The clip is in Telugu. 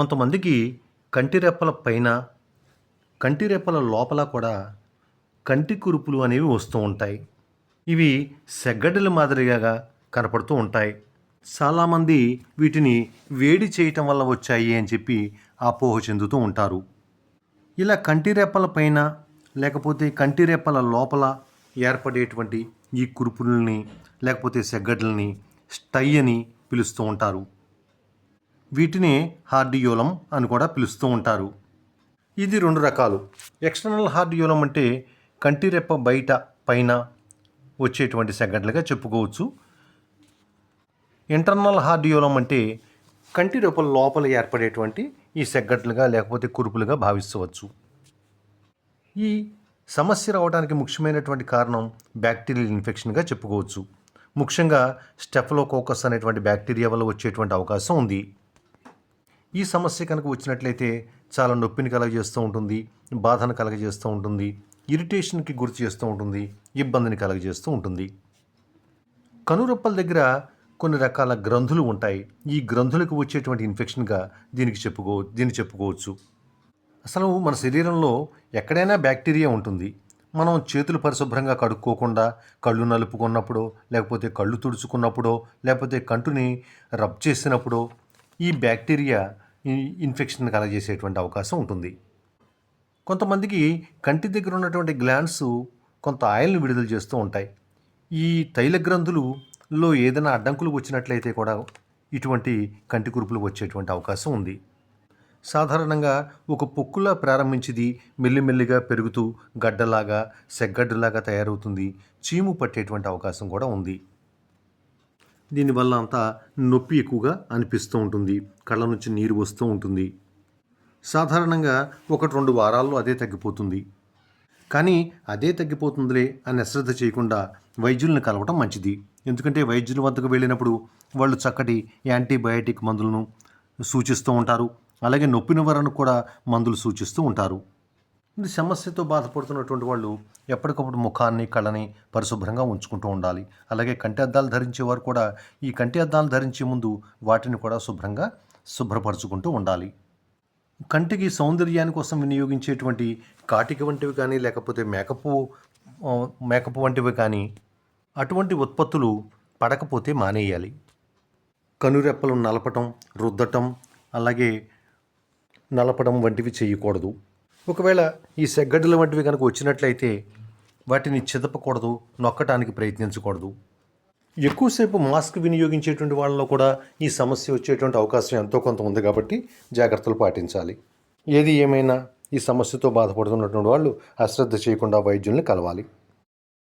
కొంతమందికి కంటి రెప్పల పైన కంటిరెప్పల లోపల కూడా కంటి కురుపులు అనేవి వస్తూ ఉంటాయి. ఇవి సెగ్గడ్డల మాదిరిగా కనపడుతూ ఉంటాయి. చాలామంది వీటిని వేడి చేయటం వల్ల వచ్చాయి అని చెప్పి అపోహ చెందుతూ ఉంటారు. ఇలా కంటి రెప్పల పైన లేకపోతే కంటి రెప్పల లోపల ఏర్పడేటువంటి ఈ కురుపుల్ని లేకపోతే సెగ్గడ్లని స్టై అని పిలుస్తూ ఉంటారు. వీటిని హార్డియోలం అని కూడా పిలుస్తూ ఉంటారు. ఇది రెండు రకాలు. ఎక్స్టర్నల్ హార్డియోలం అంటే కంటి రెప్ప బయట పైన వచ్చేటువంటి సెగ్గడ్లుగా చెప్పుకోవచ్చు. ఇంటర్నల్ హార్డియోలం అంటే కంటి రెప్పల లోపల ఏర్పడేటువంటి ఈ సెగ్గట్లుగా లేకపోతే కురుపులుగా భావించవచ్చు. ఈ సమస్య రావడానికి ముఖ్యమైనటువంటి కారణం బ్యాక్టీరియల్ ఇన్ఫెక్షన్గా చెప్పుకోవచ్చు. ముఖ్యంగా స్టెఫలోకోకస్ అనేటువంటి బ్యాక్టీరియా వల్ల వచ్చేటువంటి అవకాశం ఉంది. ఈ సమస్య కనుక వచ్చినట్లయితే చాలా నొప్పిని కలగజేస్తూ ఉంటుంది బాధను కలగజేస్తూ ఉంటుంది ఇరిటేషన్కి గురి చేస్తూ ఉంటుంది ఇబ్బందిని కలగజేస్తూ ఉంటుంది. కనురొప్పల దగ్గర కొన్ని రకాల గ్రంథులు ఉంటాయి. ఈ గ్రంథులకు వచ్చేటువంటి ఇన్ఫెక్షన్గా దీనికి చెప్పుకో దీన్ని చెప్పుకోవచ్చు. అసలు మన శరీరంలో ఎక్కడైనా బ్యాక్టీరియా ఉంటుంది. మనం చేతులు పరిశుభ్రంగా కడుక్కోకుండా కళ్ళు నలుపుకున్నప్పుడో లేకపోతే కళ్ళు తుడుచుకున్నప్పుడో లేకపోతే కంటుని రబ్ చేసినప్పుడో ఈ బ్యాక్టీరియా ఇన్ఫెక్షన్ కలగజేసేటువంటి అవకాశం ఉంటుంది. కొంతమందికి కంటి దగ్గర ఉన్నటువంటి గ్లాండ్స్ కొంత ఆయిల్ని విడుదల చేస్తూ ఉంటాయి. ఈ తైల గ్రంథులలో ఏదైనా అడ్డంకులు వచ్చినట్లయితే కూడా ఇటువంటి కంటి కురుపులు వచ్చేటువంటి అవకాశం ఉంది. సాధారణంగా ఒక పొక్కులా ప్రారంభించింది మెల్లిమెల్లిగా పెరుగుతూ గడ్డలాగా సెగ్గడ్డలాగా తయారవుతుంది చీము పట్టేటువంటి అవకాశం కూడా ఉంది. దీనివల్ల అంతా నొప్పి ఎక్కువగా అనిపిస్తూ ఉంటుంది. కళ్ళ నుంచి నీరు వస్తూ ఉంటుంది. సాధారణంగా ఒకటి రెండు వారాల్లో అదే తగ్గిపోతుంది. కానీ అదే తగ్గిపోతుందిలే అని అశ్రద్ధ చేయకుండా వైద్యులను కలవటం మంచిది. ఎందుకంటే వైద్యుల వద్దకు వెళ్ళినప్పుడు వాళ్ళు చక్కటి యాంటీబయాటిక్ మందులను సూచిస్తూ ఉంటారు. అలాగే నొప్పి నివారణకు కూడా మందులు సూచిస్తూ ఉంటారు. సమస్యతో బాధపడుతున్నటువంటి వాళ్ళు ఎప్పటికప్పుడు ముఖాన్ని కళ్ళని పరిశుభ్రంగా ఉంచుకుంటూ ఉండాలి. అలాగే కంటి అద్దాలు ధరించే వారు కూడా ఈ కంటి అద్దాలు ధరించే ముందు వాటిని కూడా శుభ్రంగా శుభ్రపరచుకుంటూ ఉండాలి. కంటికి సౌందర్యాని కోసం వినియోగించేటువంటి కాటిక వంటివి కానీ లేకపోతే మేకపు మేకపు వంటివి కానీ అటువంటి ఉత్పత్తులు పడకపోతే మానేయాలి. కనురెప్పలు నలపటం రుద్దటం అలాగే నలపడం వంటివి చేయకూడదు. ఒకవేళ ఈ సెగ్గడ్డల వంటివి కనుక వచ్చినట్లయితే వాటిని చిదపకూడదు నొక్కటానికి ప్రయత్నించకూడదు. ఎక్కువసేపు మాస్క్ వినియోగించేటువంటి వాళ్ళలో కూడా ఈ సమస్య వచ్చేటువంటి అవకాశం ఎంతో కొంత ఉంది కాబట్టి జాగ్రత్తలు పాటించాలి. ఏది ఏమైనా ఈ సమస్యతో బాధపడుతున్నటువంటి వాళ్ళు అశ్రద్ధ చేయకుండా వైద్యుల్ని కలవాలి.